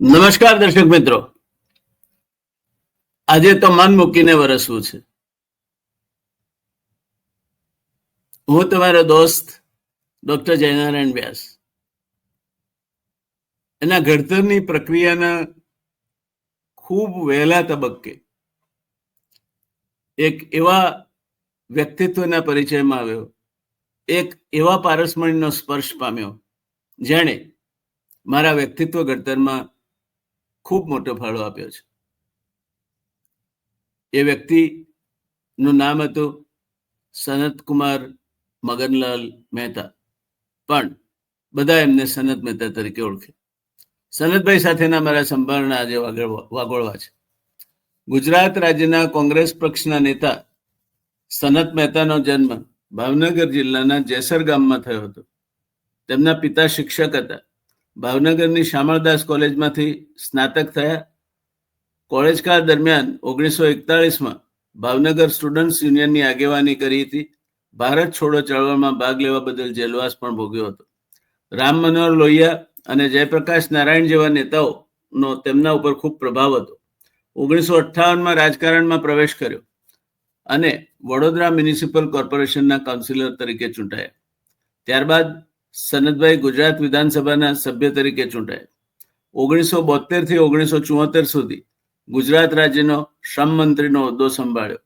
નમસ્કાર દર્શક મિત્રો. આજે તો મન મૂકીને વરસવું છે. હું તમારો દોસ્ત ડોક્ટર જયનારાયણ વ્યાસ. એના ઘડતરની પ્રક્રિયાના ખૂબ વહેલા તબક્કે એક એવા વ્યક્તિત્વના પરિચયમાં આવ્યો. એક એવા પારસમણીનો સ્પર્શ પામ્યો, જેણે મારા વ્યક્તિત્વ ઘડતરમાં ખૂબ મોટો ફાળો આપ્યો છે. એ વ્યક્તિનું નામ હતું સનતકુમાર મગનલાલ મહેતા. પણ બધા એમને સનત મહેતા તરીકે ઓળખે. સનતભાઈ સાથેના મારા સંભાળના આજે વાગોળવા છે. ગુજરાત રાજ્યના કોંગ્રેસ પક્ષના નેતા સનત મહેતાનો જન્મ ભાવનગર જિલ્લાના જેસર ગામમાં થયો હતો. તેમના પિતા શિક્ષક હતા. ભાવનગરની શામળદાસ કોલેજમાંથી સ્નાતક થયા. કોલેજ કાળ દરમિયાન ઓગણીસો એકતાળીસમાં ભાવનગર સ્ટુડન્ટ્સ યુનિયનની આગેવાની કરી હતી. ભારત છોડો ચળવળમાં ભાગ લેવા બદલ જેલવાસ પણ ભોગ્યો હતો. રામ મનોહર લોહિયા અને જયપ્રકાશ નારાયણ જેવા નેતાઓનો તેમના ઉપર ખૂબ પ્રભાવ હતો. ઓગણીસો અઠ્ઠાવનમાં રાજકારણમાં પ્રવેશ કર્યો અને વડોદરા મ્યુનિસિપલ કોર્પોરેશનના કાઉન્સિલર તરીકે ચૂંટાયા. ત્યારબાદ સનતભાઈ ગુજરાત વિધાનસભાના સભ્ય તરીકે ચૂંટાયા. ઓગણીસો બોતેર ઓગણીસો ચુમ્મોતેર સુધી ગુજરાત રાજ્યનો શ્રમ મંત્રીનો હોદ્દો સંભાળ્યો.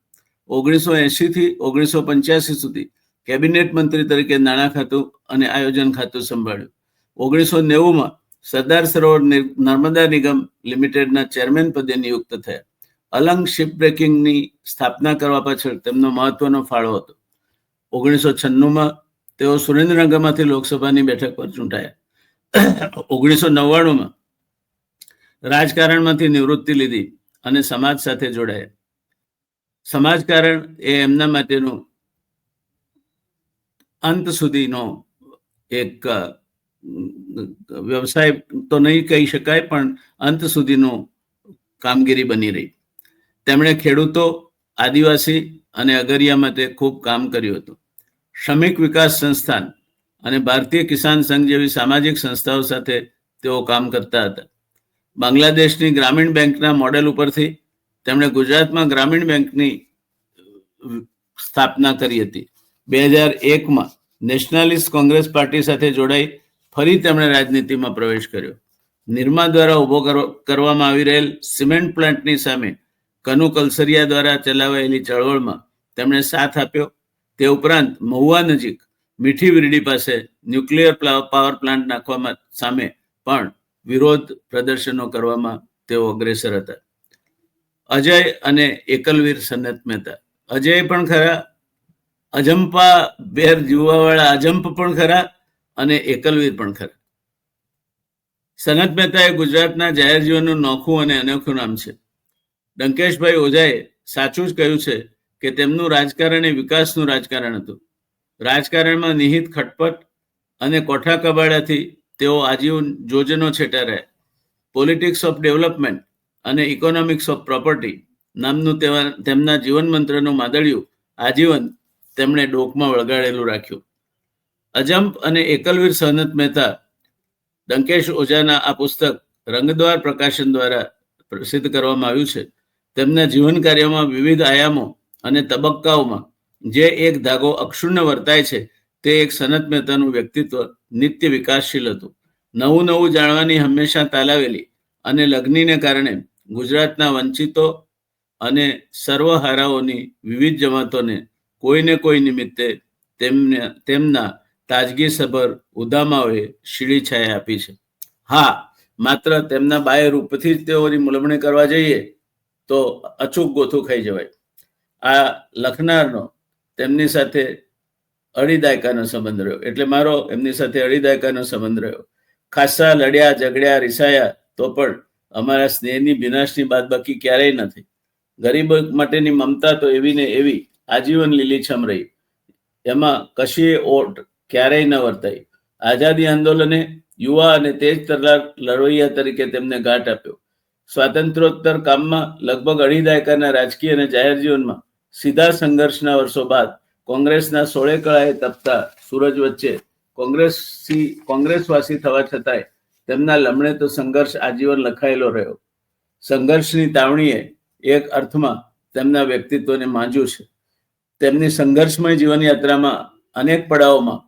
ઓગણીસો એંશીથી ઓગણીસો પંચ્યાસી સુધી કેબિનેટ મંત્રી તરીકે નાણાં ખાતું અને આયોજન ખાતું સંભાળ્યું. ઓગણીસો નેવુંમાં સરદાર સરોવર નર્મદા નિગમ લિમિટેડના ચેરમેન પદે નિયુક્ત થયા. અલંગ શિપ બ્રેકિંગની સ્થાપના કરવા પાછળ તેમનો મહત્વનો ફાળો હતો. ઓગણીસો છન્નુંમાં તેઓ સુરેન્દ્રનગરમાંથી લોકસભાની બેઠક પર ચૂંટાયા. ઓગણીસો નવ્વાણુંમાં રાજકારણમાંથી નિવૃત્તિ લીધી અને સમાજ સાથે જોડાયા. સમાજકારણ એ એમના માટેનું અંત સુધીનો એક વ્યવસાય તો નહીં કહી શકાય, પણ અંત સુધીનું કામગીરી બની રહી. તેમણે ખેડૂતો, આદિવાસી અને અગરિયા માટે ખૂબ કામ કર્યું હતું. શ્રમિક વિકાસ સંસ્થાન અને ભારતીય કિસાન સંઘ જેવી સામાજિક સંસ્થાઓ સાથે તેઓ કામ કરતા હતા. બાંગ્લાદેશની ગ્રામીણ બેંકના મોડેલ ઉપરથી તેમણે ગુજરાતમાં ગ્રામીણ બેંકની સ્થાપના કરી હતી. બે હજાર એકમાં નેશનાલિસ્ટ કોંગ્રેસ પાર્ટી સાથે જોડાઈ ફરી તેમણે રાજનીતિમાં પ્રવેશ કર્યો. નિર્મા દ્વારા ઊભો કરવ- કરવામાં આવી રહેલ સિમેન્ટ પ્લાન્ટની સામે કનુ કલસરિયા દ્વારા ચલાવાયેલી ચળવળમાં તેમણે સાથ આપ્યો તે ઉપરાંત મહુવા નજીક મીઠી વીરડી પાસે ન્યુક્લિયર પાવર પ્લાન્ટ નાખવામાં સામે પણ વિરોધ પ્રદર્શનો કરવામાં તેઓ અગ્રેસર હતા. અજય અને એકલવીર સનત મહેતા. અજય પણ ખરા, અજંપા બેર જીવવાવાળા અજંપ પણ ખરા અને એકલવીર પણ ખરા. સનત મહેતા એ ગુજરાતના જાહેર જીવનનું નોખું અને અનોખું નામ છે. ડંકેશભાઈ ઓઝાએ સાચું જ કહ્યું છે કે તેમનું રાજકારણ એ વિકાસનું રાજકારણ હતું. રાજકારણમાં નિહિત ખટપટ અને કોઠા કબાડાથી તેઓ આજીવન જોજનો છેટા રહ્યા પોલિટિક્સ ઓફ ડેવલપમેન્ટ અને ઇકોનોમિક્સ ઓફ પ્રોપર્ટી નામનું તેવા- તેમના જીવન મંત્રનું માદળિયું આજીવન તેમણે ડોકમાં વળગાડેલું રાખ્યું. અજંપ અને એકલવીર સહનત મહેતા ડંકેશ ઓઝાના આ પુસ્તક રંગદ્વાર પ્રકાશન દ્વારા પ્રસિદ્ધ કરવામાં આવ્યું છે. તેમના જીવન કાર્યમાં વિવિધ આયામો અને તબક્કાઓમાં જે એક ધાગો અક્ષુણ્ણ વર્તાય છે, તે એક સનત મહેતાનું વ્યક્તિત્વ, નિત્ય વિકાસશીલ હતું. નવું નવું જાણવાની હંમેશા તાલાવેલી અને લગ્નીને કારણે ગુજરાતના વંચિતો અને સર્વહારાઓની વિવિધ જમાતોને કોઈને કોઈ નિમિત્તે તેમને, તેમના તાજગીસભર ઉદામાઓએ શીળી છાયા આપી છે. હા, માત્ર તેમના બાય રૂપથી જ તેઓની મૂલવણી કરવા જઈએ તો અચૂક ગોથું ખાઈ જવાય. આ લખનારનો તેમની સાથે અઢી દાયકાનો સંબંધ રહ્યો. એટલે મારો એમની સાથે અઢી દાયકાનો સંબંધ રહ્યો. ખાસા લડ્યા, ઝઘડ્યા, રિસાયા, તો પણ અમારા સ્નેહની વિનાશની બાદબાકી ક્યારેય નથી. ગરીબ માટેની મમતા તો એવી ને એવી આજીવન લીલીછમ રહી. એમાં કશીએ ઓટ ક્યારેય ન વર્તાઈ. આઝાદી આંદોલને યુવા અને તેજ તરલાર લડવૈયા તરીકે તેમને ઘાટ આપ્યો. સ્વાતંત્રોત્તર કામમાં લગભગ અઢી દાયકાના રાજકીય અને જાહેર જીવનમાં સીધા સંઘર્ષના વર્ષો બાદ કોંગ્રેસના સોળે કળાએ તપતા સૂરજ વચ્ચે કોંગ્રેસી, કોંગ્રેસવાસી થવા છતાંય તેમના લમણે તો સંઘર્ષ આજીવન લખાયેલો રહ્યો. સંઘર્ષની તાવણીએ એક અર્થમાં તેમના વ્યક્તિત્વને માંજ્યું છે. તેમની સંઘર્ષમય જીવનયાત્રામાં અનેક પડાવોમાં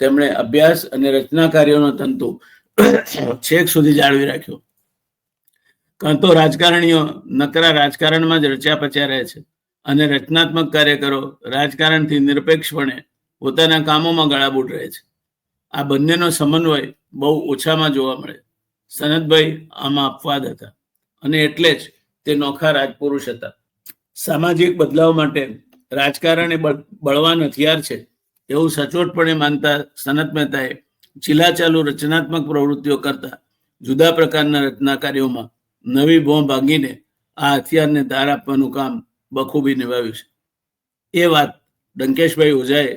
તેમણે અભ્યાસ અને રચના કાર્યોનો તંતુ છેક સુધી જાળવી રાખ્યો. કાં તો રાજકારણીઓ નકરા રાજકારણમાં જ રચ્યા પચ્યા રહે છે. અને રચનાત્મક કાર્યકરો રાજકારણથી નિરપેક્ષપણે પોતાના કામોમાં ગળાબૂટ રહે છે. આ બંનેનો સમન્વય બહુ ઓછામાં જોવા મળે. સનતભાઈ આમાં અપવાદ હતા અને એટલે જ તે નોખા રાજપુરુષ હતા. સામાજિક બદલાવ માટે રાજકારણ એ બળ- બળવાન હથિયાર છે એવું સચોટપણે માનતા સનત મહેતાએ ચીલાચાલુ રચનાત્મક પ્રવૃત્તિઓ કરતા જુદા પ્રકારના રચના કાર્યોમાં નવી બોમ્બ ભાંગીને આ હથિયારને ધાર આપવાનું કામ બખૂબી નિભાવ્યું છે. એ વાત ડંકેશભાઈ ઓઝાએ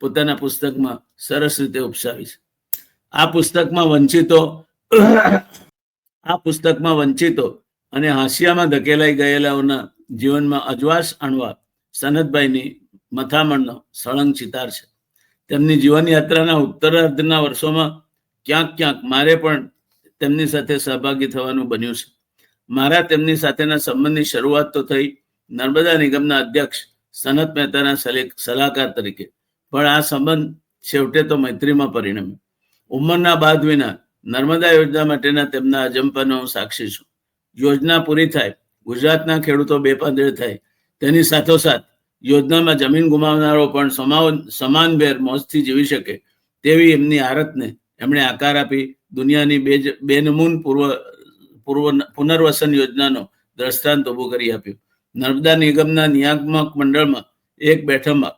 પોતાના પુસ્તકમાં સરસ રીતે ઉપસાવી છે. આ પુસ્તકમાં વંચિતો, આ પુસ્તકમાં વંચિતો અને હાંસિયામાં ધકેલાઈ ગયેલાઓના જીવનમાં અજવાસ આણવા સનતભાઈની મથામણનો સળંગ ચિતાર છે. તેમની જીવનયાત્રાના ઉત્તરાર્ધના વર્ષોમાં ક્યાંક ક્યાંક મારે પણ તેમની સાથે સહભાગી થવાનું બન્યું છે. મારા તેમની સાથેના સંબંધની શરૂઆત તો થઈ નર્મદા નિગમના અધ્યક્ષ સનત મહેતાના સલાહકાર તરીકે. પણ આ સંબંધ છેવટે તો મૈત્રીમાં પરિણમ્યો. ઉંમરના બાદ વિના નર્મદા યોજના માટેના તેમના અજંપાનો સાક્ષી છું. યોજના પૂરી થાય, ગુજરાતના ખેડૂતો બેપાંદળ થાય, તેની સાથોસાથ યોજનામાં જમીન ગુમાવનારો પણ સમાન સમાનભેર મોજથી જીવી શકે તેવી એમની આરતને એમણે આકાર આપી દુનિયાની બે બેનમૂન પૂર્વ પૂર્વ પુનર્વસન યોજનાનો દ્રષ્ટાંત ઊભું કરી આપ્યું. નર્મદા નિગમના નિયામક મંડળમાં એક બેઠકમાં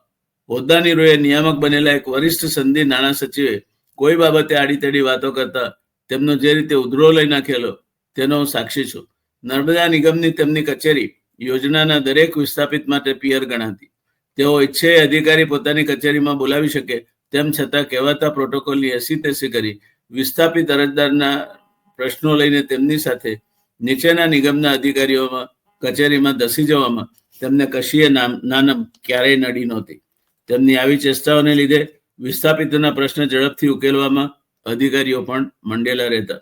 હોદ્દાની રોએ નિયામક બનેલા એક વરિષ્ઠ સંધિ નાણાં સચિવે કોઈ બાબતે આડીતેડી વાતો કરતા તેમનો જે રીતે ઉધરો લઈ નાખેલો તેનો હું સાક્ષી છું. નર્મદા નિગમની તેમની કચેરી યોજનાના દરેક વિસ્થાપિત માટે પિયર ગણાતી. તેઓ ઈચ્છે અધિકારી પોતાની કચેરીમાં બોલાવી શકે તેમ છતાં કહેવાતા પ્રોટોકોલની એસી તેસી કરી વિસ્થાપિત અરજદારના પ્રશ્નો લઈને તેમની સાથે નીચેના નિગમના અધિકારીઓમાં કચેરીમાં ધસી જવામાં તેમને કશીએ નામ નાનમ ક્યારેય નડી નહોતી. તેમની આવી ચેષ્ટાઓને લીધે વિસ્થાપિતોના પ્રશ્ન ઝડપથી ઉકેલવામાં અધિકારીઓ પણ મંડેલા રહેતા.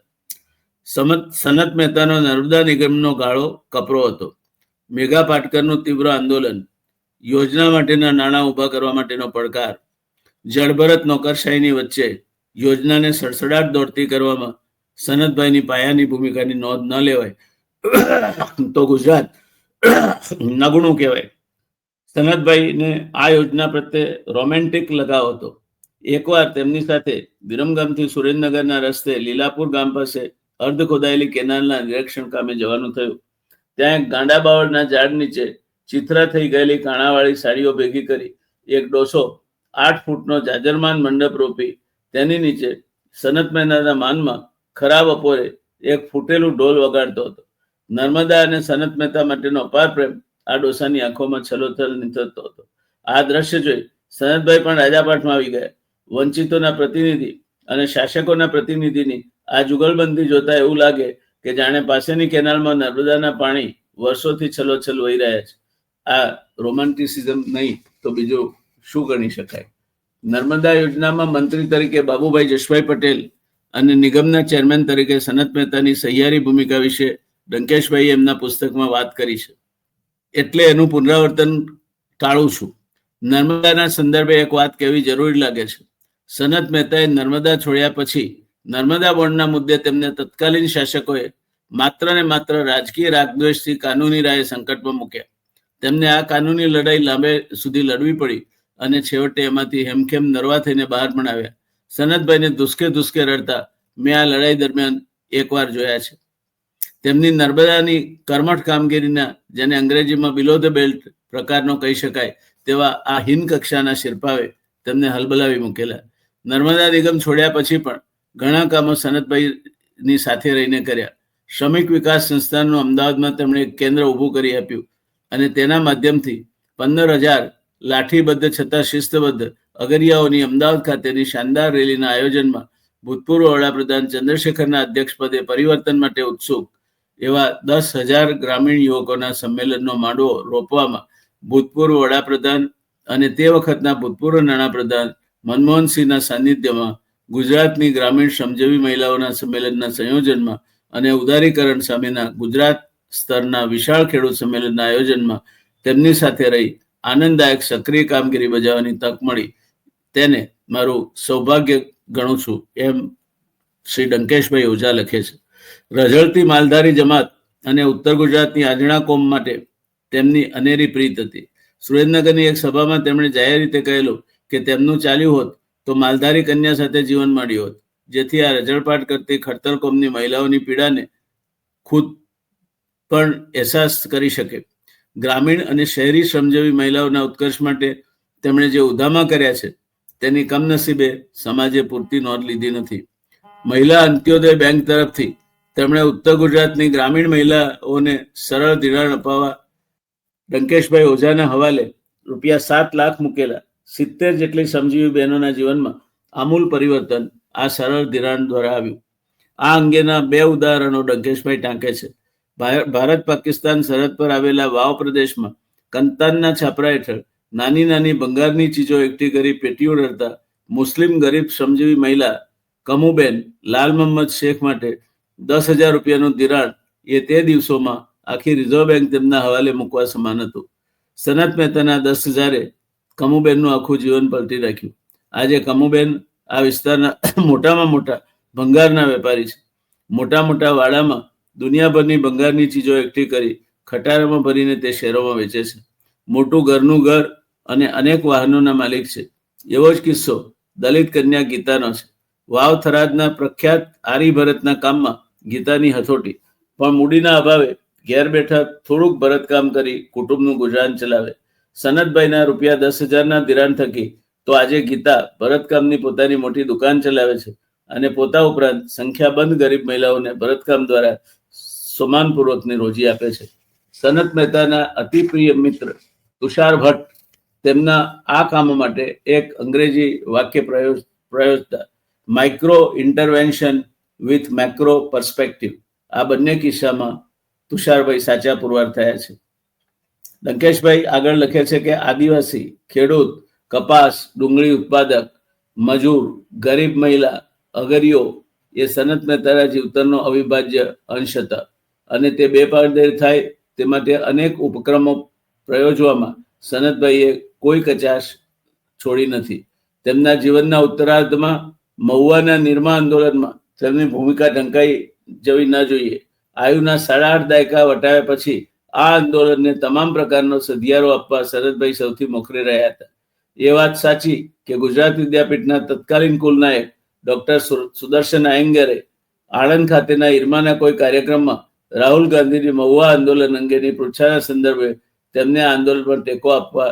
સમત, સનત મહેતાનો નર્મદા નિગમનો ગાળો કપરો હતો. મેઘા પાટકરનું તીવ્ર આંદોલન, યોજના માટેના નાણાં ઊભા કરવા માટેનો પડકાર જળભરત નોકરશાહીની વચ્ચે યોજનાને સડસડાટ દોડતી કરવામાં સનતભાઈની પાયાની ભૂમિકાની નોંધ ન લેવાય તો ગુજરાત નગણું કહેવાય. સનતભાઈને આ યોજના પ્રત્યે રોમેન્ટિક લગાવ હતો. એકવાર તેમની સાથે વિરમગામથી સુરેન્દ્રનગરના રસ્તે લીલાપુર ગામ પાસે અર્ધ ખોદાયેલી કેનાલના નિરીક્ષણ કામે જવાનું થયું. ત્યાં એક ગાંડા બાવળના ઝાડ નીચે ચિત્રા થઈ ગયેલી કાણાવાળી સાડીઓ ભેગી કરી એક ડોસો આઠ ફૂટનો જાજરમાન મંડપ રોપી તેની નીચે સનત મહેનાના માનમાં ખરા બપોરે એક ફૂટેલું ઢોલ વગાડતો હતો. નર્મદા અને સનત મહેતા માટેનો અપાર પ્રેમ આ ડોસાની આંખોમાં છલોછલ નીતરતો હતો. આ દ્રશ્ય જોઈ સનતભાઈ પણ રાજાપાઠમાં આવી ગયા. વંચિતોના પ્રતિનિધિ અને શાસકોના પ્રતિનિધિની આ જુગલબંધી જોતા એવું લાગે કે જાણે પાસેની કેનાલમાં નર્મદાના પાણી વર્ષોથી છલોછલ વહી રહ્યા છે. આ રોમાન્ટિસિઝમ નહીં તો બીજું શું ગણી શકાય? નર્મદા યોજનામાં મંત્રી તરીકે બાબુભાઈ જશભાઈ પટેલ અને નિગમના ચેરમેન તરીકે સનત મહેતાની સહિયારી ભૂમિકા વિશે ડંકેશભાઈએ એમના પુસ્તકમાં વાત કરી છે. એટલે એનું પુનરાવર્તન ટાળું છું. નર્મદાના સંદર્ભે એક વાત કહેવી જરૂરી લાગે છે. સનત મહેતાએ નર્મદા છોડ્યા પછી નર્મદા બોર્ડના મુદ્દે તેમને તત્કાલીન શાસકોએ માત્ર ને માત્ર રાજકીય રાગદ્વેષથી કાનૂની રાયે સંકટમાં મૂક્યા. તેમને આ કાનૂની લડાઈ લાંબે સુધી લડવી પડી અને છેવટે એમાંથી હેમખેમ નરવા થઈને બહાર પણ આવ્યા. સનતભાઈને દુસ્કે દુસ્કે રડતા મેં આ લડાઈ દરમિયાન એકવાર જોયા છે. તેમની નર્મદાની કર્મઠ કામગીરીના, જેને અંગ્રેજીમાં બિલો ધ બેલ્ટ પ્રકારનો કહી શકાય, તેવા આ હિન કક્ષાના શિલ્પાવે તેમને હલબલાવી મૂકેલા. નર્મદા નિગમ છોડ્યા પછી પણ ઘણા કામો સનતભાઈની સાથે રહીને કર્યા. શ્રમિક વિકાસ સંસ્થાનનું અમદાવાદમાં તેમણે એક કેન્દ્ર ઊભું કરી આપ્યું અને તેના માધ્યમથી પંદર હજાર લાઠીબદ્ધ છતાં શિસ્તબદ્ધ અગરિયાઓની અમદાવાદ ખાતેની શાનદાર રેલીના આયોજનમાં ભૂતપૂર્વ વડાપ્રધાન ચંદ્રશેખરના અધ્યક્ષપદે પરિવર્તન માટે ઉત્સુક એવા દસ હજાર ગ્રામીણ યુવકોના સંમેલનનો માંડવો રોપવામાં ભૂતપૂર્વ વડાપ્રધાન અને તે વખતના ભૂતપૂર્વ નાણાપ્રધાન મનમોહનસિંહના સાનિધ્યમાં ગુજરાતની ગ્રામીણ શ્રમજીવી મહિલાઓના સંમેલનના સંયોજનમાં અને ઉદારીકરણ સામેના ગુજરાત સ્તરના વિશાળ ખેડૂત સંમેલનના આયોજનમાં તેમની સાથે રહી આનંદદાયક સક્રિય કામગીરી બજાવવાની તક મળી. તેને મારું સૌભાગ્ય ગણું છું, એમ શ્રી ડંકેશભાઈ ઓઝા લખે છે. રઝળતી માલધારી જમાત અને ઉત્તર ગુજરાતની આજણા કોમ માટે તેમની અનેરી પ્રીત હતી. સુરેન્દ્રનગરની એક સભામાં તેમણે જાહેર રીતે કહેલું કે તેમનું ચાલ્યું હોત તો માલધારી કન્યા સાથે જીવન માંડ્યું હોત, જેથી આ રજળપાટ કરતી ખડતર કોમની મહિલાઓની પીડાને ખુદ પણ અહેસાસ કરી શકે. ગ્રામીણ અને શહેરી શ્રમજીવી મહિલાઓના ઉત્કર્ષ માટે તેમણે જે ઉધામા કર્યા છે, તેની કમનસીબે સમાજે પૂરતી નોંધ લીધી નથી. મહિલા અંત્યોદય બેંક તરફથી તેમણે ઉત્તર ગુજરાતની ગ્રામીણ મહિલાઓને સરળ ધિરાણ અપાવવા ડંકેશભાઈ ઓઝાના હવાલે રૂપિયા સાત લાખ મૂકેલા સિત્તેર જેટલી સમજીવી બહેનોના જીવનમાં આમૂલ પરિવર્તન આ સરળ ધિરાણ દ્વારા આવ્યું. આ અંગેના બે ઉદાહરણો ડંકેશભાઈ ટાંકે છે. ભારત પાકિસ્તાન સરહદ પર આવેલા વાવ પ્રદેશમાં કંતાનના છાપરા હેઠળ નાની નાની બંગારની ચીજો એકઠી કરી પેટીઓ રડતા મુસ્લિમ ગરીબ શ્રમજીવી મહિલા કમુબેન લાલ મોહમ્મદ શેખ માટે દસ હજાર રૂપિયાનું ધિરાણ એ તે દિવસોમાં આખી રિઝર્વ બેંક તેમના હવાલે મૂકવા સમાન હતું. સનત મહેતાના દસ હજારે કમુબેનનું આખું જીવન પલટી રાખ્યું આજે કમુબેન આ વિસ્તારના મોટામાં મોટા ભંગારના વેપારી છે. મોટા મોટા વાડામાં દુનિયાભરની ભંગારની ચીજો એકઠી કરી ખટારામાં ભરીને તે શહેરોમાં વેચે છે. મોટું ઘરનું ઘર અને અનેક વાહનોના માલિક છે. એવો જ કિસ્સો દલિત કન્યા ગીતાનો છે. વાવ થરાદના પ્રખ્યાત આરી ભરતના કામમાં ગીતાની હથોટી. પણ મૂડીના અભાવે ઘેર બેઠા થોડુંક ભરતકામ કરી કુટુંબનું ગુજરાન ચલાવે. સનતભાઈના રૂપિયા દસ હજારના ધિરાણ થકી તો આજે ગીતા ભરતકામની પોતાની મોટી દુકાન ચલાવે છે અને પોતા ઉપરાંત સંખ્યાબંધ ગરીબ મહિલાઓને ભરતકામ દ્વારા સમાનપૂર્વકની રોજી આપે છે. સનત મહેતાના અતિ પ્રિય મિત્ર તુષાર ભટ્ટ તેમના આ કામ માટે એક અંગ્રેજી વાક્ય પ્રયોજ, પ્રયોજતા. Micro intervention with macro perspective. આ બંને કિસ્સામાં તુષારભાઈ સાચા પુરવાર થયા છે. લંકેશભાઈ આગળ લખે છે કે આદિવાસી, ખેડૂત, કપાસ, ડુંગળી ઉત્પાદક, મજૂર, ગરીબ મહિલા, અગરીઓ એ સનત મહેતાના જીવતરનો અવિભાજ્ય અંશ હતા. અને તે બે પારદેર થાય તે માટે અનેક ઉપક્રમો પ્રયોજવામાં સનતભાઈએ કોઈ કચાશ છોડી નથી. તેમના જીવનના ઉત્તરાર્ધમાં મહુવાના નિર્મા આંદોલનમાં તેમની ભૂમિકા ઢંકાઈ જવી ન જોઈએ. આયુના સાડા આઠ દાયકા વટાવ્યા પછી આ આંદોલનને તમામ પ્રકારનો સધિયારો આપવા શરદભાઈ સૌથી મોખરે રહ્યા હતા. એ વાત સાચી કે ગુજરાત વિદ્યાપીઠના તત્કાલીન કુલનાયક ડોક્ટર સુદર્શન આયંગરે આણંદ ખાતેના ઈરમાના કોઈ કાર્યક્રમમાં રાહુલ ગાંધીની મહુવા આંદોલન અંગેની પૃચ્છાના સંદર્ભે તેમને આંદોલન પર ટેકો આપવા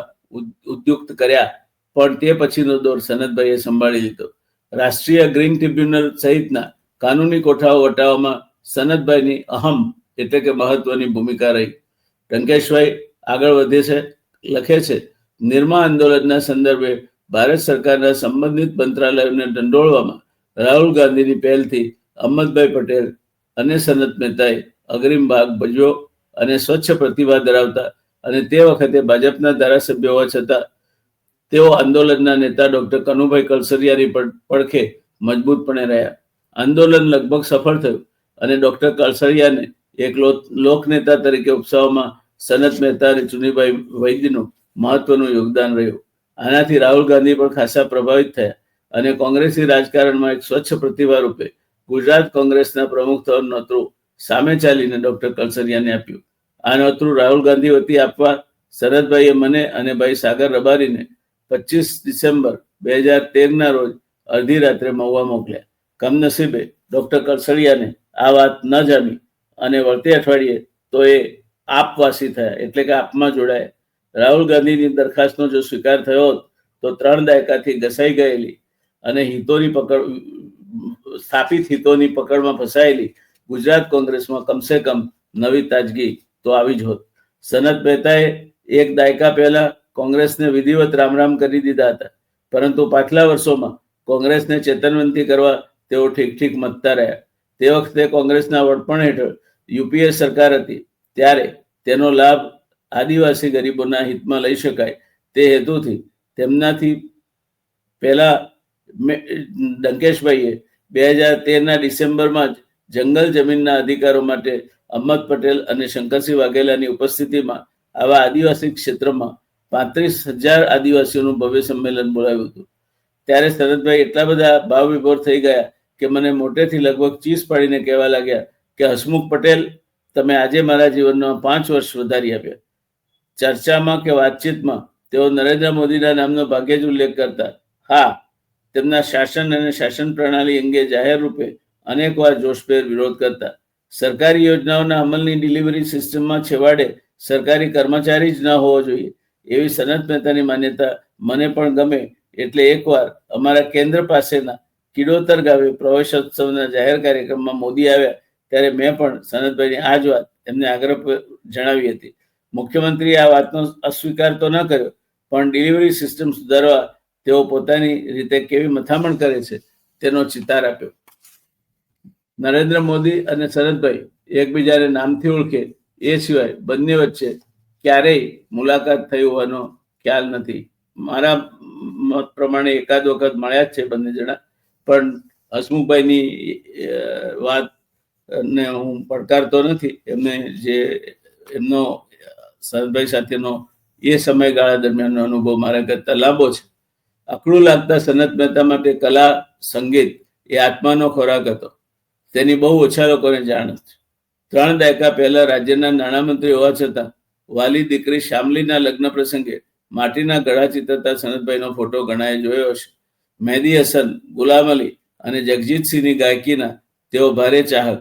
ઉદ્યુક્ત કર્યા. પણ તે પછીનો દોર સનતભાઈએ સંભાળી લીધો. રાષ્ટ્રીય ગ્રીન ટ્રિબ્યુનલ સહિતના કાનૂની કોઠાઓ વટાવવામાં સનતભાઈની અહમ એટલે કે મહત્વની ભૂમિકા રહી. ટંકેશભાઈ આગળ વધે છે, લખે છે, નિર્મા આંદોલનના સંદર્ભે ભારત સરકારના સંબંધિત મંત્રાલયોને દંડોળવામાં રાહુલ ગાંધીની પહેલથી અહમદભાઈ પટેલ અને સનત મહેતાએ અગ્રિમ ભાગ ભજવ્યો અને સ્વચ્છ પ્રતિભા ધરાવતા અને તે વખતે ભાજપના ધારાસભ્ય હોવા છતાં તેઓ આંદોલનના નેતા ડોક્ટર કનુભાઈ કલસરિયાની પડખે મજબૂતપણે રહ્યા. આંદોલન લગભગ સફળ થયું અને ડોક્ટર કલસરિયાને એક લોકનેતા તરીકે ઉપસાવવામાં સનત મહેતા અને ચુનીભાઈ વૈદ્યનું મહત્વનું યોગદાન રહ્યું. આનાથી રાહુલ ગાંધી પણ ખાસા પ્રભાવિત થયા અને કોંગ્રેસી રાજકારણમાં એક સ્વચ્છ પ્રતિભા રૂપે ગુજરાત કોંગ્રેસના પ્રમુખ થવાનું નોતરું સામે ચાલીને ડોક્ટર કલસરિયાને આપ્યું. આ નોતરું રાહુલ ગાંધી વતી આપવા શરદભાઈએ મને અને ભાઈ સાગર રબારીને પચીસ ડિસેમ્બર બે હજાર તેરના રોજ અડધી રાત્રે મહુવા મોકલ્યા. કમનસીબે ડૉક્ટર કરસળિયાને આ વાત ન જામી અને વળતી અઠવાડિયે તો એ આપવાસી થયા. એટલે કે આપમાં જોડાયા. રાહુલ ગાંધીની દરખાસ્તનો જો સ્વીકાર થયો હોત, તો ત્રણ દાયકાથી ઘસાઈ ગયેલી અને હિતોની પકડ, સ્થાપિત હિતોની પકડમાં ફસાયેલી ગુજરાત કોંગ્રેસમાં કમસે કમ નવી તાજગી તો આવી જ હોત. સનત મહેતાએ એક દાયકા પહેલા કોંગ્રેસને વિધિવત રામ રામ કરી દીધા હતા. પરંતુ પાછલા વર્ષોમાં કોંગ્રેસને ચેતનવંતી કરવા તેઓ ઠીક ઠીક મતતા રહ્યા. તે વખતે કોંગ્રેસના વડપણ હેઠળ યુપીએ સરકાર હતી. ત્યારે તેનો લાભ આદિવાસી ગરીબોના હિતમાં લઈ શકાય તે હેતુથી તેમનાથી પહેલા ડંકેશભાઈએ બે હજાર તેરના ડિસેમ્બરમાં જ જંગલ જમીનના અધિકારો માટે અહમદ પટેલ અને શંકરસિંહ વાઘેલાની ઉપસ્થિતિમાં આવા આદિવાસી ક્ષેત્રમાં પાંત્રીસ હજાર આદિવાસીઓનું ભવ્ય સંમેલન બોલાવ્યું હતું. ત્યારે શરદભાઈ એટલા બધા ભાવ વિભોર થઈ ગયા કે મને મોટેથી લગભગ ચીસ પાડીને કહેવા લાગ્યા કે, હસમુખ પટેલ, તમે આજે મારા જીવનમાં પાંચ વર્ષ વધારી આપ્યા. ચર્ચામાં કે વાતચીતમાં તેઓ નરેન્દ્ર મોદીના નામનો ભાગ્યે જ ઉલ્લેખ કરતા. હા, તેમના શાસન અને શાસન પ્રણાલી અંગે જાહેર રૂપે અનેકવાર જોશભેર વિરોધ કરતા. સરકારી યોજનાઓના અમલની ડિલિવરી સિસ્ટમમાં છેવાડે સરકારી કર્મચારી જ ન હોવો જોઈએ. એવી સનત મહેતાની માન્યતા મને પણ ગમે, એટલે એકવાર અમારા કેન્દ્ર પાસેના કિડોતર ગામે પ્રવેશોત્સવના જાહેર કાર્યક્રમમાં મોદી આવ્યા ત્યારે મેં પણ સનતભાઈની આ જ વાત એમને આગ્રહ જણાવી હતી. મુખ્યમંત્રીએ આ વાતનો અસ્વીકાર તો ન કર્યો, પણ ડિલિવરી સિસ્ટમ સુધારવા તેઓ પોતાની રીતે કેવી મથામણ કરે છે તેનો ચિતાર આપ્યો. નરેન્દ્ર મોદી અને શરદભાઈ એકબીજાને નામથી ઓળખે એ સિવાય બંને વચ્ચે ક્યારેય મુલાકાત થઈ હોવાનો ખ્યાલ નથી. મારા મત પ્રમાણે એકાદ વખત મળ્યા જ છે બંને જણા. પણ હસમુખભાઈની વાત ને હું પડકારતો નથી. એમને જે, એમનો સરદભાઈ સાથેનો, એ સમયગાળા દરમિયાનનો અનુભવ મારા કરતા લાંબો છે. આકડું લાગતા સનત મહેતા માટે કલા, સંગીત એ આત્માનો ખોરાક હતો. તેની બહુ ઓછા લોકોને જાણ હતી. ત્રણ દાયકા પહેલા રાજ્યના નાણામંત્રી હોવા છતાં, વાલી દીકરી શામલીના લગ્ન પ્રસંગે માટીના ગળા ચિતરતા સનતભાઈનો ફોટો ઘણાએ જોયો હશે. મહેદી હસન, ગુલામ અલી અને જગજીતસિંહની ગાયકીના તેઓ ભારે ચાહક.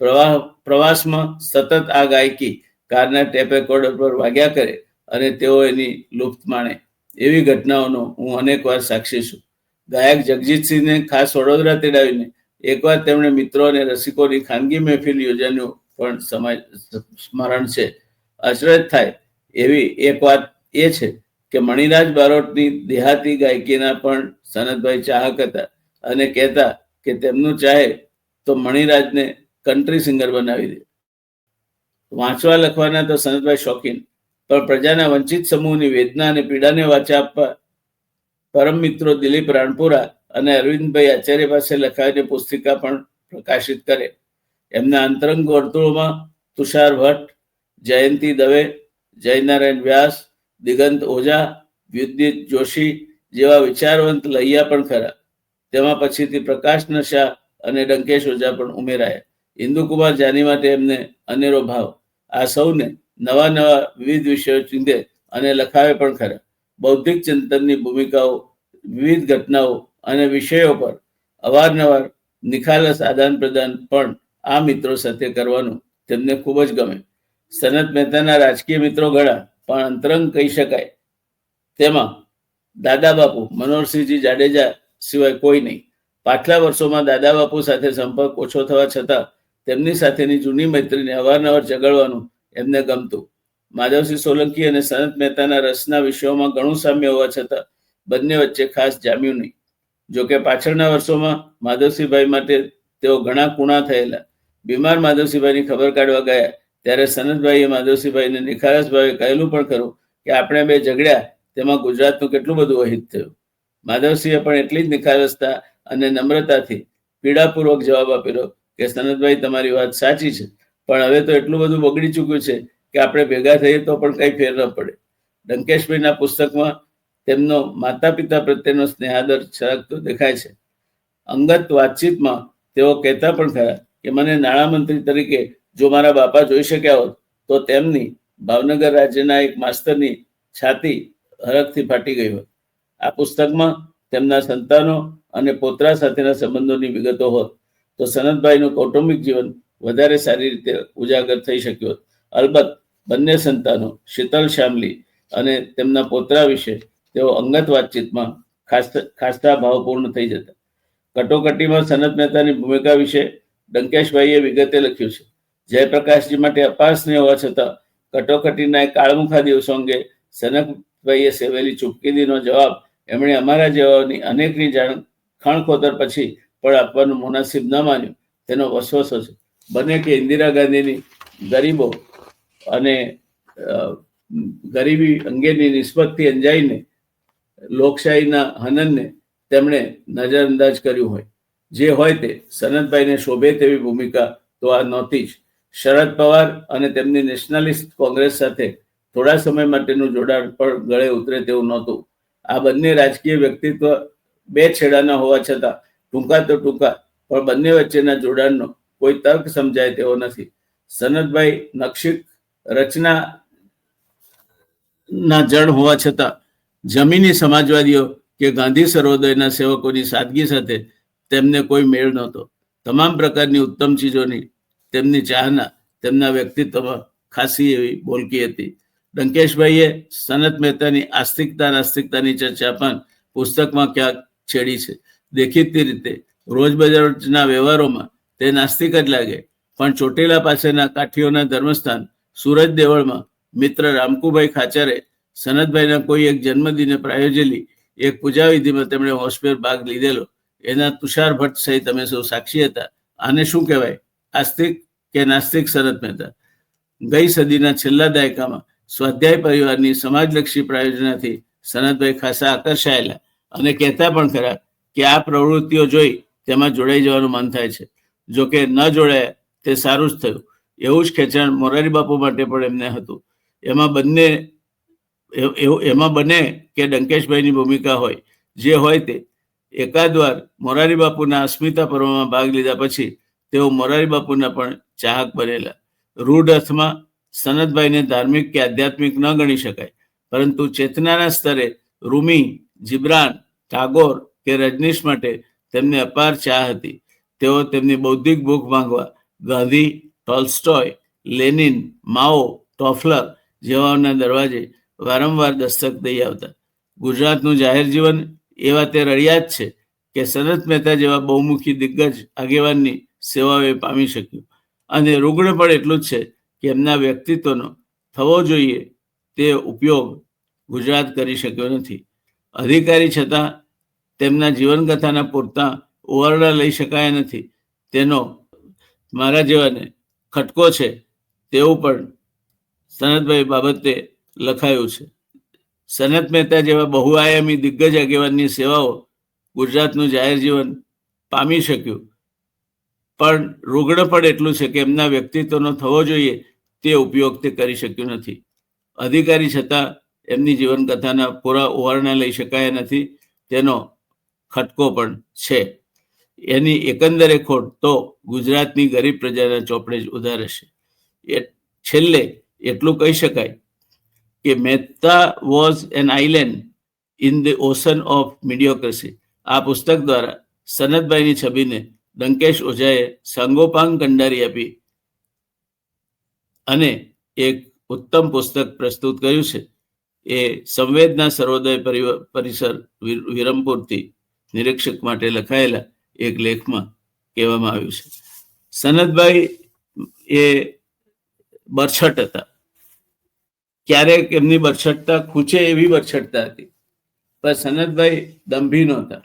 પ્રવાહ, પ્રવાસમાં સતત આ ગાયકી કારના ટેપ રેકોર્ડર પર વાગ્યા કરે અને તેઓ એની લુપ્ત માણે. એવી ઘટનાઓનો હું અનેકવાર સાક્ષી છું. ગાયક જગજીતસિંહને ખાસ વડોદરા તેડાવીને એકવાર તેમણે મિત્રો અને રસિકોની ખાનગી મહેફિલ યોજાનું પણ સમય સ્મરણ છે. અચરજ થાય એવી એક વાત એ છે કે મણિરાજ બારોટની દેહાતી ગાયકીના પણ સનતભાઈ ચાહક હતા અને કહેતા કે તેમનું ચાહે તો મણિરાજને કન્ટ્રી સિંગર બનાવી દે. વાંચવા લખવાના તો સનતભાઈ શોખીન, પણ પ્રજાના વંચિત સમૂહની વેદના અને પીડાને વાચા આપવા પરમ મિત્રો દિલીપ રાણપુરા અને અરવિંદભાઈ આચાર્ય પાસે લખાયેલી પુસ્તિકા પણ પ્રકાશિત કરે. એમના અંતરંગ વર્તુળોમાં તુષાર ભટ્ટ, જયંતી દવે, જયનારાયણ વ્યાસ દિગંત ઓઝા વિદ્યુત જોશી જેવા વિચારવંત લૈયા પણ ખરા. તેમાં પછીથી પ્રકાશ નશા અને ડંકેશ ઓઝા પણ ઉમેરાયા. ઇન્દુકુમાર જાની માટે એમને અનેરો ભાવ. આ સૌને નવા નવા વિવિધ વિષયો ચીંધે અને લખાવે પણ ખરા. બૌદ્ધિક ચિંતનની ભૂમિકાઓ, વિવિધ ઘટનાઓ અને વિષયો પર અવારનવાર નિખાલસ આદાન પ્રદાન પણ આ મિત્રો સાથે કરવાનું તેમને ખૂબ જ ગમે. સનત મહેતાના રાજકીય મિત્રો ઘણા પણ અંતરંગ કહી શકાય. તેમાં દાદા બાપુ મનોહરસિંહજી જાડેજા સિવાય કોઈ નહીં. પાછલા વર્ષોમાં દાદા બાપુ સાથે સંપર્ક ઓછો થવા છતાં તેમની સાથેની જૂની મૈત્રીને અવારનવાર જગાડવાનું એમને ગમતું. માધવસિંહ સોલંકી અને સનત મહેતાના રસના વિષયોમાં ઘણું સામ્ય હોવા છતાં બંને વચ્ચે ખાસ જામ્યું નહીં. જોકે પાછળના વર્ષોમાં માધવસિંહભાઈ માટે તેઓ ઘણા કુણા થયેલા. બીમાર માધવસિંહભાઈની ખબર કાઢવા ગયા ત્યારે સનતભાઈએ માધવસિંહભાઈને નિખારસભાઈએ કહેલું પણ ખરું કે આપણે બે ઝઘડ્યા, તેમાં ગુજરાતનું કેટલું બધું અહિત થયું. માધવસિંહે પણ એટલી જ નિખારસતા અને નમ્રતાથી પીડાપૂર્વક જવાબ આપેલો કે સનતભાઈ, તમારી વાત સાચી છે, પણ હવે તો એટલું બધું બગડી ચૂક્યું છે કે આપણે ભેગા થઈએ તો પણ કંઈ ફેર ન પડે. ડંકેશભાઈના પુસ્તકમાં તેમનો માતા પિતા પ્રત્યેનો સ્નેહાદર છળકતો દેખાય છે. અંગત વાતચીતમાં તેઓ કહેતા પણ ખરા કે મને નાણામંત્રી તરીકે જો મારા બાપા જોઈ શક્યા હોત, તો તેમની ભાવનગર રાજ્યના એક માસ્તરની છાતી હરખથી ફાટી ગઈ હોત. આ પુસ્તકમાં તેમના સંતાનો અને પોતરા સાથેના સંબંધોની વિગતો હોત, તો સનતભાઈનું કૌટુંબિક જીવન વધારે સારી રીતે ઉજાગર થઈ શક્યું અલબત્ત, બંને સંતાનો શીતલ શ્યામલી અને તેમના પોતરા વિશે તેઓ અંગત વાતચીતમાં ખાસ્તા ભાવપૂર્ણ થઈ જતા. કટોકટીમાં સનત મહેતાની ભૂમિકા વિશે ડંકેશભાઈએ વિગતે લખ્યું છે. જયપ્રકાશજી માટે અપાર હોવા છતાં કટોકટીના કાળમુખા દિવસો અંગે સનકભાઈએ સેવેલી ચૂપકીદીનો જવાબ, એમણે અમારા જેવાની અનેકની જાણ ખાણખોતર પછી પણ આપવાનું મુનાસિબ ન માન્યું. તેનો વસવસો છે. બને કે ઇન્દિરા ગાંધીની ગરીબો અને ગરીબી અંગેની નિસ્બતથી અંજાઈને લોકશાહીના હનનને તેમણે નજરઅંદાજ કર્યું હોય. જે હોય તે સનતભાઈને શોભે તેવી ભૂમિકા તો આ નહોતી જ. શરદ પવાર અને તેમની નેશનલિસ્ટ કોંગ્રેસ સાથે થોડા સમય માટેનું જોડાણ પણ ગળે ઉતરે તેવું નહોતું. આ બંને રાજકીય વ્યક્તિત્વ બે છેડાના હોવા છતાં ટૂંકા તો ટૂંકા, પણ બંને વચ્ચેના જોડાણનો કોઈ તર્ક સમજાય તેવો નથી. સનતભાઈ નક્ષિક રચના ના જળ હોવા છતાં જમીની સમાજવાદીઓ કે ગાંધી સર્વોદયના સેવકોની સાદગી સાથે તેમને કોઈ મેળ નહોતો. તમામ પ્રકારની ઉત્તમ ચીજોની તેમની ચાહના તેમના વ્યક્તિત્વમાં ખાસી એવી બોલકી હતી. ડંકેશભાઈએ સનત મહેતાની આસ્તિકતા નાસ્તિકતાની ચર્ચા પણ પુસ્તકમાં ક્યાંક છેડી છે. દેખીતી રીતે રોજબરોજના વ્યવહારોમાં તે નાસ્તિક જ લાગે, પણ ચોટીલા પાસેના કાઠીઓના ધર્મસ્થાન સુરજ દેવળમાં મિત્ર રામકુભાઈ ખાચરે સનતભાઈના કોઈ એક જન્મદિને પ્રાયોજેલી એક પૂજા વિધિમાં તેમણે હોસ્પિટલ ભાગ લીધેલો. એના તુષાર ભટ્ટ સહિત અમે સૌ સાક્ષી હતા. આને શું કહેવાય? આસ્તિક કે નાસ્તિક શરદ મહેતા ગઈ સદીના છેલ્લા દાયકામાં સ્વાધ્યાય પરિવારની સમાજલક્ષી પ્રાયોજનાથી સનતભાઈ ખાસા આકર્ષાયેલા અને કહેતા પણ ખરા કે આ પ્રવૃત્તિઓ જોઈ તેમાં જોડાઈ જવાનું મન થાય છે. જો કે ન જોડાયા તે સારું જ થયું. એવું જ ખેંચાણ મોરારી બાપુ માટે પણ એમને હતું. એમાં બંને એવું એમાં બને કે ડંકેશભાઈની ભૂમિકા હોય. જે હોય તે. એકાદ વાર મોરારી બાપુના અસ્મિતા પર્વમાં ભાગ લીધા પછી તેઓ મોરારી બાપુના પણ ચાહક બનેલા. રૂઢ અર્થમાં સનતભાઈને ધાર્મિક કે આધ્યાત્મિક ન ગણી શકાય, પરંતુ ચેતનાના સ્તરે રૂમી, જીબ્રાન, ટાગોર કે રજનીશ માટે તેમને અપાર ચાહ હતી. તેઓ તેમની બૌદ્ધિક ભૂખ માંગવા Gandhi, Tolstoy, Lenin, Mao, Toffler જેવાઓના દરવાજે વારંવાર દસ્તક દઈ આવતા. ગુજરાતનું જાહેર જીવન એવા તે રળિયા જ છે કે સનત મહેતા જેવા બહુમુખી દિગ્ગજ આગેવાનની સેવાઓ પામી શક્યું. અને રુગ્ણ પણ એટલું જ છે કે એમના વ્યક્તિત્વનો થવો જોઈએ તે ઉપયોગ ગુજરાત કરી શક્યો નથી. અધિકારી છતાં તેમના જીવનકથાના પૂરતા ઓરડા લઈ શકાયા નથી. તેનો મારા જેવાને ખટકો છે તેવું પણ સનતભાઈ બાબતે લખાયું છે. સનત મહેતા જેવા બહુઆયામી દિગ્ગજ આગેવાનની સેવાઓ ગુજરાતનું જાહેર જીવન પામી શક્યું. પણ રૂગ્ણ પણ એટલું છે કે એમના વ્યક્તિત્વનો થવો જોઈએ તે ઉપયોગ તે કરી શક્યું નથી. અધિકારી છતાં એમની જીવનકથાના પૂરા ઓવારણા લઈ શકાયા નથી, તેનો ખટકો પણ છે. એની એકંદરે ખોટ તો ગુજરાતની ગરીબ પ્રજાના ચોપડે જ ઉધાર એ છેલ્લે એટલું કહી શકાય કે Mehta was an island in the ocean of mediocrity. આ પુસ્તક દ્વારા સનતભાઈની છબીને ડંકેશ ઓઝાએ સાંગોપાંગ કંડારી આપી અને એક ઉત્તમ પુસ્તક પ્રસ્તુત કર્યું છે. એ સંવેદના સર્વોદય પરિસર વિર- વિરમપુરથી નિરીક્ષક માટે લખાયેલા એક લેખમાં કહેવામાં આવ્યું છે. સનતભાઈ એ બરછટ હતા. ક્યારેક એમની બરછટતા ખૂંચે એવી બરછટતા હતી. પણ સનતભાઈ દંભી નહોતા.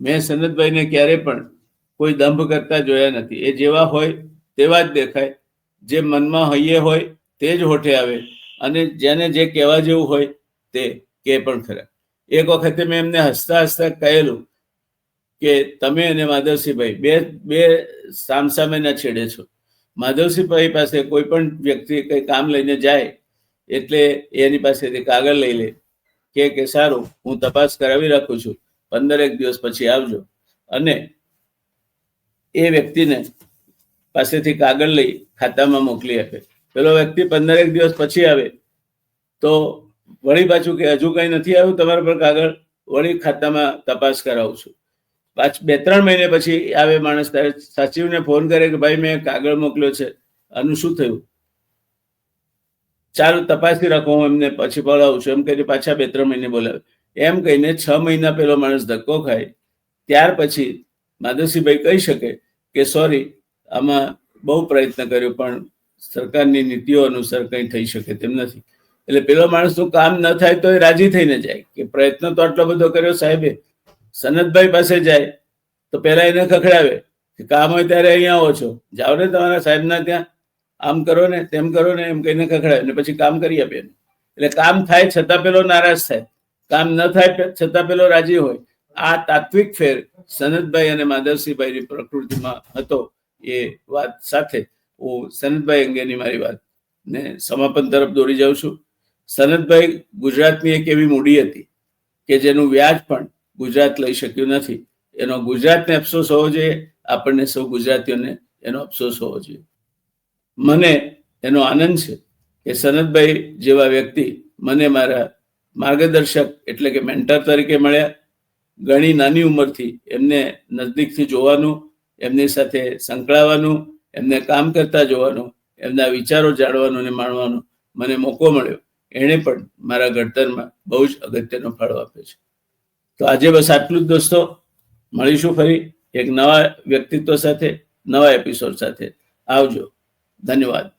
મેં સનતભાઈને ક્યારે પણ કોઈ દંભ કરતા જોયા નથી. એ જેવા હોય તેવા જ દેખાય. જે મનમાં હૈયે હોય તે જ હોઠે આવે અને જેને જે કહેવા જેવું હોય તે કે પણ ખરા. એક વખતે મેં એમને હસતા હસતા કહેલું કે તમે અને માધવસિંહભાઈ બે બે સામસામેના છેડે છો. માધવસિંહભાઈ પાસે કોઈ પણ વ્યક્તિ કંઈ કામ લઈને જાય એટલે એની પાસેથી કાગળ લઈ લે. કે કે સારું, હું તપાસ કરાવી રાખું છું. પંદરેક દિવસ પછી આવજો. અને એ વ્યક્તિને પાસેથી કાગળ લઈ ખાતામાં મોકલી આપે. પેલો વ્યક્તિ પંદરેક દિવસ પછી આવે, તો વળી પાછું કે હજુ કંઈ નથી આવ્યું, તમારા પર કાગળ, વળી ખાતામાં તપાસ કરાવું છું. પાછ બે ત્રણ મહિને પછી આવે માણસ ત્યારે સચિવને ફોન કરે કે ભાઈ મેં કાગળ મોકલ્યો છે, આનું શું થયું? ચાલો તપાસી રાખો, હું એમને પછી બોલાવું છું. એમ કહીને પાછા બે ત્રણ મહિને બોલાવે. એમ કહીને છ મહિના પેલો માણસ ધક્કો ખાય. ત્યાર પછી માધવસિંહભાઈ કહી શકે કે સોરી આમાં બહુ પ્રયત્ન કર્યો, પણ સરકારની નીતિઓ અનુસાર કંઈ થઈ શકે તેમ નથી. એટલે પેલો માણસનું કામ ન થાય તો એ રાજી થઈને જાય. કે પ્રયત્ન તો આટલો બધો કર્યો સાહેબે. સનતભાઈ પાસે જાય, તો પહેલા એને ખખડાવે કે કામ હોય ત્યારે અહીંયા આવો છો. જાઓ ને તમારા સાહેબના ત્યાં. આમ કરો ને, તેમ કરો ને, એમ કહીને ખખડાવે ને પછી કામ કરી આપે. એટલે કામ થાય છતાં પેલો નારાજ થાય. કામ ન થાય છતાં પેલો રાજી હોય. આ તાત્વિક ફેર સનતભાઈ અને માધવસિંહભાઈની પ્રકૃતિમાં હતો એ વાત સાથે હું સનતભાઈ અંગેની મારી વાત ને સમાપન તરફ દોરી જાઉં છું. સનતભાઈ ગુજરાતની એક એવી મૂડી હતી કે જેનું વ્યાજ પણ ગુજરાત લઈ શક્યું નથી. એનો ગુજરાતને અફસોસ હોવો જોઈએ, આપણને સૌ ગુજરાતીઓને એનો અફસોસ હોવો જોઈએ. મને એનો આનંદ છે કે સનતભાઈ જેવા વ્યક્તિ મને મારા માર્ગદર્શક એટલે કે મેન્ટર તરીકે મળ્યા. ઘણી નાની ઉંમરથી એમને નજદીકથી જોવાનું, એમની સાથે સંકળાવાનું, એમને કામ કરતા જોવાનું, એમના વિચારો જાણવાનો અને માણવાનો મને મોકો મળ્યો. એણે પણ મારા ઘડતરમાં બહુ જ અગત્યનો ફાળો આપ્યો છે. તો આજે બસ આટલું જ દોસ્તો. મળીશું ફરી એક નવા વ્યક્તિત્વ સાથે, નવા એપિસોડ સાથે. આવજો. ધન્યવાદ.